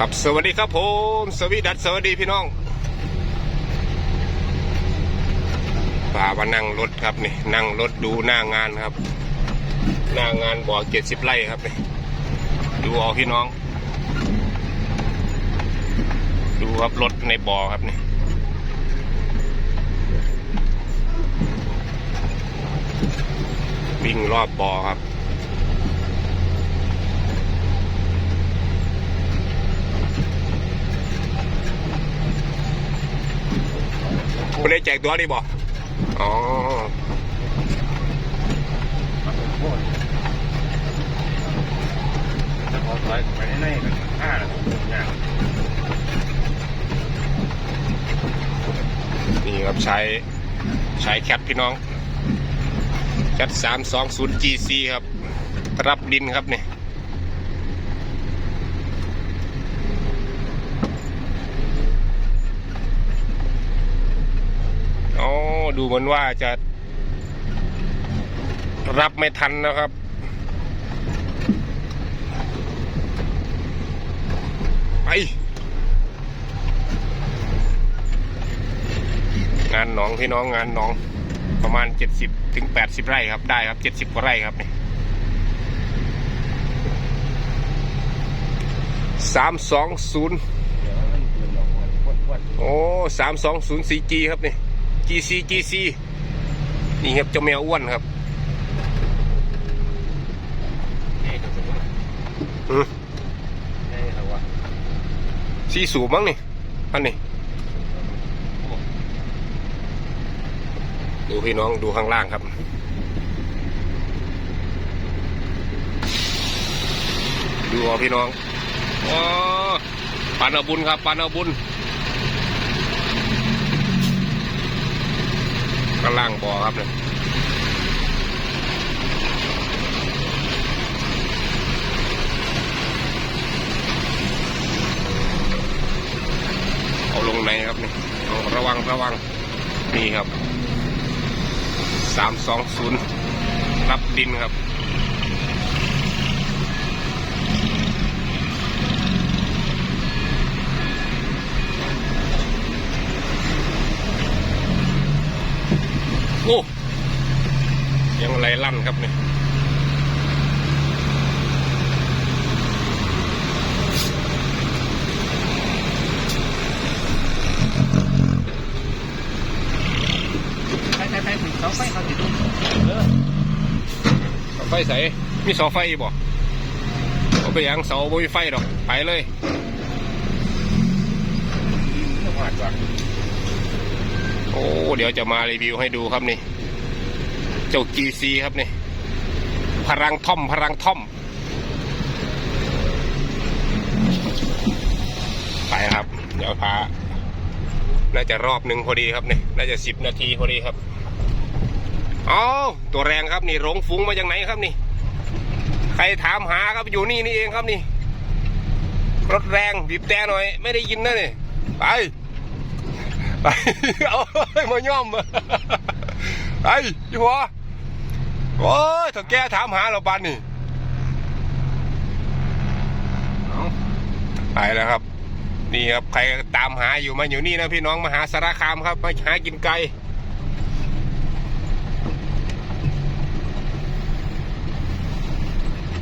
ครับสวัสดีครับผม สวีดัสสวัสดีพี่น้องพามานั่งรถครับนี่นั่งรถดูหน้างานครับ หน้างานบ่อเจ็ดสิบไร่ครับนี่ดูเอาพี่น้อง ดูครับรถในบ่อครับนี่วิ่งรอบบ่อครับ ไม่ได้แจกตัวนี่บอกอ๋อโคตรจะขอถอยไปให้ในกันห้าแล้วเนี่ยนี่ครับใช้ใช้แคทพี่น้องแคทสามสองศูนย์ GC ครับ รับดินครับเนี่อ๋อ ดูเหมือนว่าจะรับไม่ทันนะครับ ไป งานหนองพี่น้องงานหนองประมาณ 70ถึง80 ไร่ครับได้ครับ 70 กว่าไร่ครับนี่สามสองศูนย์โอ้สามสองศูนย์สี่ G ครับนี่ GC GC นี่ครับเจ้าแมวอ้วนครับนี่ก็ถือว่าอืมนี่เราว่าสีสูบมั้งนี่ อันนี้ ดูพี่น้องดูข้างล่างครับดูเอาพี่น้องอ๋อปานเอาบุญครับปานเอาบุญ ข้าล่างบ่อครับเนี่ยเอาลงในครับนี่ระวังระวังนี่ครับสามสองศูนย์รับดินครับ โอ้ยังไรลั่นครับเนี่ยไปไปไปถึงเสาไฟเขาติดดูเออเสาไฟใสมีเสาไฟบ่เอาไปยังเสาบ่มีไฟดอก ไปเลย จังหวัดก่อน โอ้ เดี๋ยวจะมารีวิวให้ดูครับนี่ เจ้า GC ครับนี่ พลังท่อม พลังท่อม ไปครับ เดี๋ยวพา น่าจะรอบหนึ่งพอดีครับนี่ น่าจะสิบนาทีพอดีครับอ๋อตัวแรงครับนี่หลงฟุ้งมาจากไหนครับนี่ ใครถามหาครับอยู่นี่นี่เองครับนี่ รถแรงบีบแต่หน่อย ไม่ได้ยินนะนี่ ไป ไปเอามาย่อมไปพี่หัวโอ้ยถ้าแกถามหาเราบ้านนี่เอาไปแล้วครับ นี่ครับใครตามหาอยู่มาอยู่นี่นะพี่น้องมาหาสารคามครับมาหากินไก่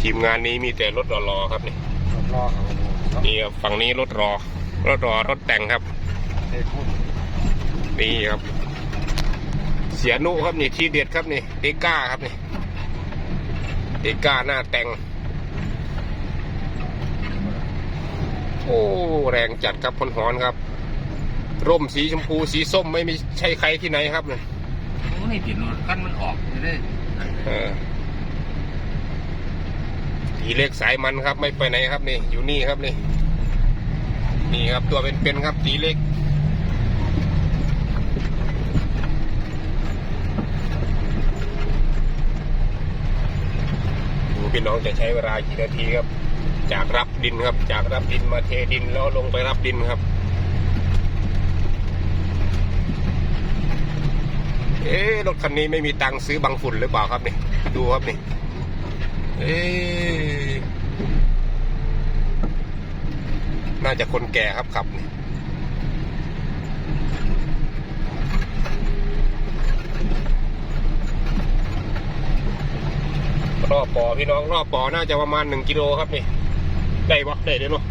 ทีมงานนี้มีแต่รถรอๆครับนี่รอเขานี่ครับฝั่งนี้รถรอรถรอรถแต่งครับเทพูด นี่ครับ เสียนุครับนี่ทีเด็ดครับนี่เอก้าครับนี่เอก้าหน้าแต่ง โอ้แรงจัดครับพลหอนครับ ร่มสีชมพูสีส้มไม่มีใช่ใครที่ไหนครับเนี่ยโอ้นี่เปลี่ยนรถขั้นมันออกจะได้เออตีเล็กสายมันครับ ไม่ไปไหนครับนี่ อยู่นี่ครับนี่ นี่ครับตัวเป็นๆครับตีเล็ก พี่น้องจะใช้เวลากี่นาทีครับ จากรับดินครับ จากรับดินมาเทดินแล้วลงไปรับดินครับ เอ๊ะรถคันนี้ไม่มีตังค์ซื้อบังฝุ่นหรือเปล่าครับนี่ดูครับนี่เอ๊ะน่าจะคนแก่ครับขับนี่ รอบปอพี่น้องรอบปอน่าจะประมาณหนึ่งกิโลครับนี่ได้ปะได้เด้อเนาะ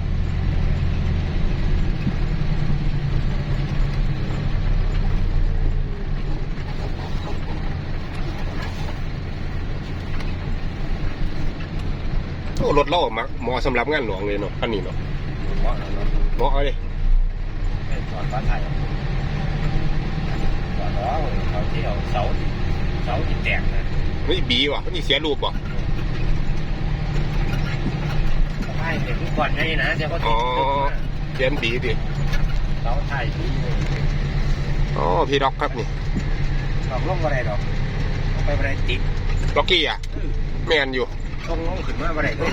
โอ้รถเล่ามักเหมาะสำหรับงานหลวงเลยเนาะคันนี้เนาะเพราะเราเหมาะเลยเป็นสอนฟ้าไทยสอนล้อเขาที่เอาเสา เสาที่แตกนะไม่บีว่ะไม่เสียรูปว่ะใช่เด็กทุกคนนี่นะเดี๋ยวก็ติดเสียนบีดิเสาไทยที่อ๋อพี่ด็อกครับนี่ดอกล่มอะไรดอกไปอะไรติดล็อกกี้อะแมนอยู่ตรงล่มขึ้นมาอะไรเอ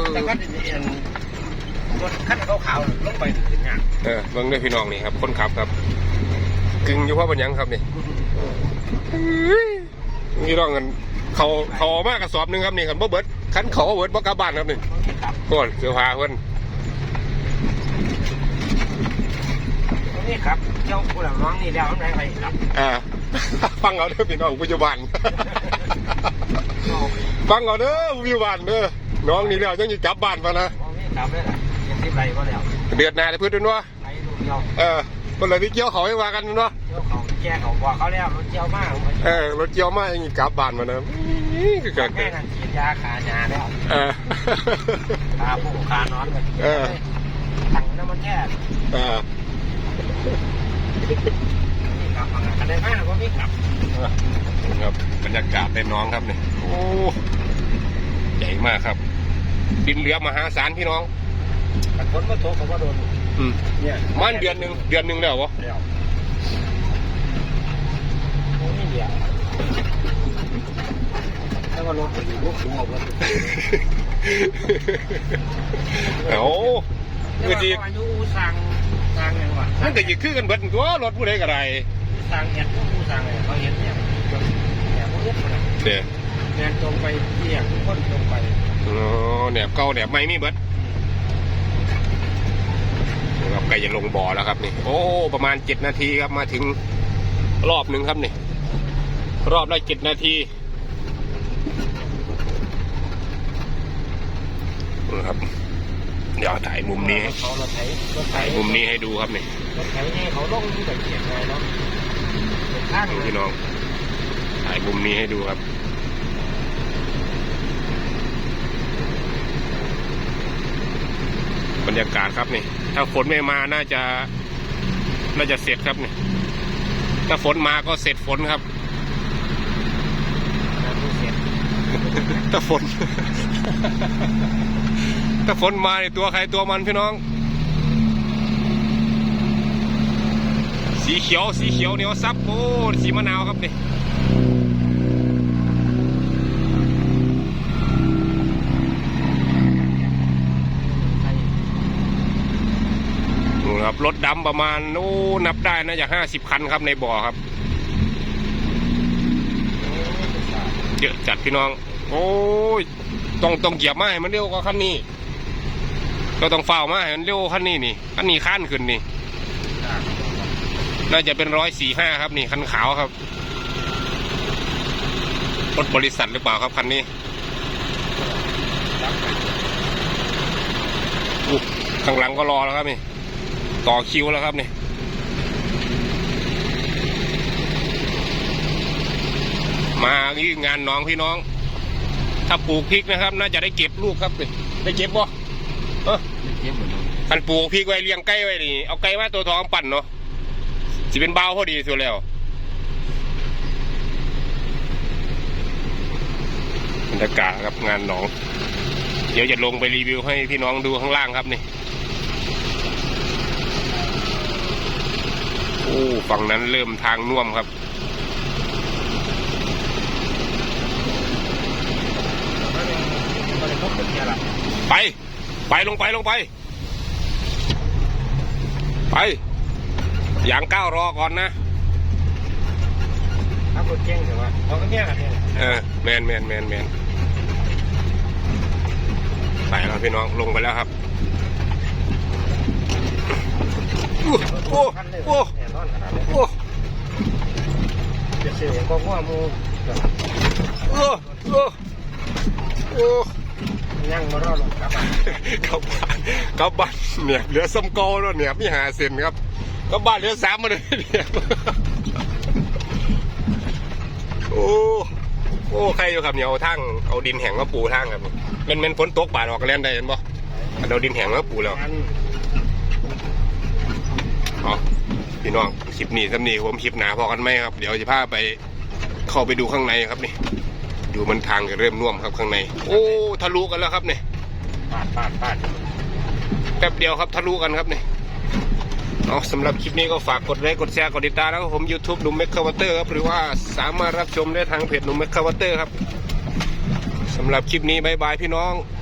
อแต่ก็รถขั้นขาวๆลงไปถึงงานเออเบิ่งด้วยพี่น้องนี่ครับ คนขับครับ กึ่งอยู่เพราะเป็นหยังครับนี่ พี่น้องกันเขาเขาเอามากกระสอบหนึงครับนี่ครับบ่เบิดคันเขาเอาเบิดบ่กลับบ้านครับนี่ครับโค่นเสื้อผ้าเพิ่นนี่ครับเจ้าผู้หลังน้องนี่แล้วน้องไปครับอ่าฟังเอาเด้อพี่น้องปัจจุบันฟังเอาเด้อปัจจุบันเด้อน้องนี่แล้วจังสิกลับบ้านปะนะมองนี่ครับเลยล่ะยังที่ไรก็แล้วเดือดหน้าเลยเพื่อนด้วยเนาะไอ้ลูกเดียวเออคนเลยที่เกี่ยวเขาให้ว่ากันเนาะเจ้าเขา แจ้งเขาบอกเขาแล้วรถเจียวมากเออรถเกี่ยวมาอย่างงี้กลับบ้านมานะนี่คือเกิดแม่กันฉีดยาขาหนาแล้วเออขาผู้ขานอนกันถังน้ำมันแค่เออนี่ครับอันนี้มากก็มีกลับครับบรรยากาศในน้องครับเนี่ยโอ้ใหญ่มากครับดินเหลือมหาศาลพี่น้องแต่คนก็โทรเขาก็โดนอืมเนี่ยมันเดือนหนึ่งเดือนหนึ่งแล้ววะ เดียวนี่เดียวแล้วก็รถไปอยู่ลูกสูงออกรถเอ้าคือจีอายุสั่งสั่งยังวะมันก็ยิคือกันเบิดตัวรถผู้ใดก็ได้สั่งเห็ดพวกผู้สั่งเนี่ยเขาเห็นเนี่ยเนี่ยพวกนี้มันเด้อแนนตรงไปเที่ยงทุกคนตรงไปอ๋อเนี่ยเก่าเนี่ยไม่มีเบิดครับใกล้จะลงบ่อแล้วครับนี่ โอ้ ประมาณเจ็ดนาทีครับมาถึงรอบหนึ่งครับนี่ รอบละเจ็ดนาทีนะครับ เดี๋ยวถ่ายมุมนี้ให้เขารถไถรถไถถ่ายมุมนี้ให้ดูครับนี่รถไถนี่เขาลงนี่แต่เขียนไงเนาะเป็นข้างเลยพี่น้อง ถ่ายมุมนี้ให้ดูครับ บรรยากาศครับนี่ ถ้าฝนไม่มาน่าจะ น่าจะเสร็จครับนี่ ถ้าฝนมาก็เสร็จฝนครับ เสร็จ ถ้าฝน ถ้าฝนมาในตัวใครตัวมันพี่น้อง สีเขียวสีเขียวเหนียวซับโอ้สีมะนาวครับนี่นู่นครับรถดำประมาณโอ้นับได้น่าจะห้าสิบคันครับในบ่อครับเยอะจัดพี่น้อง โอ้ยต้องต้องเหยียบมาให้มันเร็วกว่าคันนี้ก็ต้องเฝ้ามาให้มันเร็วคันนี้นี่คันนี้ขั้นขึ้นนี่ น่าจะเป็นร้อยสี่ห้าครับนี่คันขาวครับรถบริษัทหรือเปล่าครับคันนี้ข้างหลังก็รอแล้วครับนี่ ต่อคิวแล้วครับนี่มาที่งานน้องพี่น้อง ถ้าปลูกพริกนะครับ น่าจะได้เก็บลูกครับนี่ได้เก็บบ่เออเจ็บหมดเลยคันปลูกพริกไว้เลี้ยงไก่ไว้นี่เอาไก่มาตัวทองปั่นเนาะสิเป็นเบาวพอดีสุดแล้วบรรยากาศครับงานหนอง เดี๋ยวจะลงไปรีวิวให้พี่น้องดูข้างล่างครับนี่โอ้ฝั่งนั้นเริ่มทางน่วมครับ ก็เลยพบเป็นเนี่ยละ ไป ไปลงไปลงไป ไป อย่างก้าวรอก่อนนะถ้ารถเจ๊งแต่ว่าเขาก็เนี่ยกันเนี่ยเออแมนแมนแมนแมนไปแล้วพี่น้องลงไปแล้วครับโอ้โอ้แน่นอนขนาดนี้โอ้จะเสียงก็ว่ามูโอ้โอ้โอ้ ยั่งมารอดหรอกครับกับบ้านกับบ้านเนี่ยเหลือซ้ำเกอแล้วเนี่ยพี่หาเซนครับกับบ้านเหลือสามมาเลยเนี่ยโอ้โอ้ใครอยู่ครับเนี่ยเอาทั้งเอาดินแห้งมาปูทั้งครับมันมันฝนตกบาดออกกระเล่นได้เห็นปะเอาดินแห้งมาปูแล้วอันอ๋อพี่น้องคลิปนี้สำนีผมคลิปหนาพอกันไหมครับ เดี๋ยวจะพาไปเข้าไปดูข้างในครับนี่ ดูมันทางจะเริ่มน่วมครับข้างใน โอ้ทะลุกันแล้วครับเนี่ยปาดปาดปาดแป๊บเดียวครับทะลุกันครับเนี่ยเอาสำหรับคลิปนี้ก็ฝากกดไลค์กดแชร์กดติดตามนะครับผม YouTube หนุ่มเมคคาวเตอร์ครับหรือว่าสามารถรับชมได้ทางเพจหนุ่มเมคคาวเตอร์ครับสำหรับคลิปนี้บายบายพี่น้องค